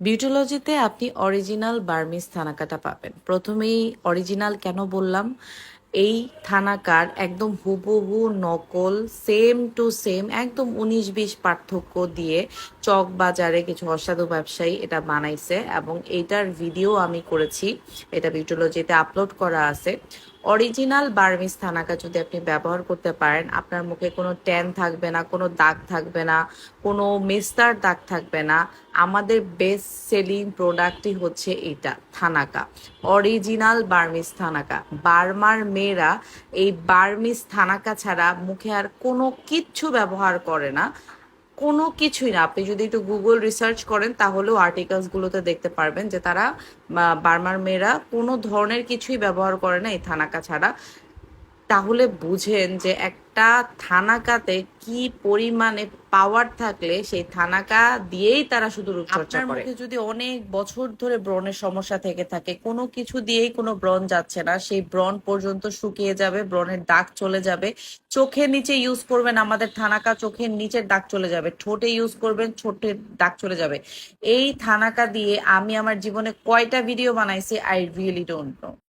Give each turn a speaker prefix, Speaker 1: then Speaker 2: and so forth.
Speaker 1: বিউটোলজিতে আপনি original Burmese থানাকাটা পাবেন। প্রথমেই অরিজিনাল কেন বললাম? এই থানাকার একদম হুবহু নকল সেম টু সেম একদম উনিশ বিশ পার্থক্য দিয়ে চক বাজারে কিছু অসাধু ব্যবসায়ী এটা বানাইছে এবং এইটার ভিডিও আমি করেছি। এটা বিউটোলজিতে আপলোড করা আছে। অরিজিনাল বার্মিস থানাকা যদি আপনি ব্যবহার করতে পারেন, আপনার মুখে কোনো ট্যান থাকবে না, কোনো দাগ থাকবে না, কোনো মেস্তার দাগ থাকবে না, আমাদের বেস্ট সেলিং প্রোডাক্টই হচ্ছে এটা, থানাকা। Original Burmese thanaka. বার্মার মেয়েরা এই বার্মিস থানাকা ছাড়া মুখে আর কোনো কিচ্ছু ব্যবহার করে না। কোনো কিছুই না। আপনি যদি একটু গুগল রিসার্চ করেন, তাহলেও আর্টিকেলস গুলোতে দেখতে পারবেন যে তারা বার্মার মেয়েরা কোনো ধরনের কিছুই ব্যবহার করে না এই থানাকা ছাড়া। তাহলে বুঝেন যে একটা থানাকাতে কি পরিমাণে পাওয়ার থাকলে সেই থানাকা দিয়েই তারা শুধু রূপচর্চা করে। যদি অনেক বছর ধরে ব্রণের সমস্যা থেকে থাকে কোনো কিছু দিয়েই কোনো ব্রণ যাচ্ছে না। সেই ব্রণ পর্যন্ত শুকিয়ে যাবে ব্রণের দাগ চলে যাবে। চোখের নিচে ইউজ করবেন আমাদের থানাকা চোখের নিচের দাগ চলে যাবে। ঠোঁটে ইউজ করবেন ঠোঁটের দাগ চলে যাবে। এই থানাকা দিয়ে আমি আমার জীবনে কয়টা ভিডিও বানাইছি আই রিয়েলি ডোন্ট নো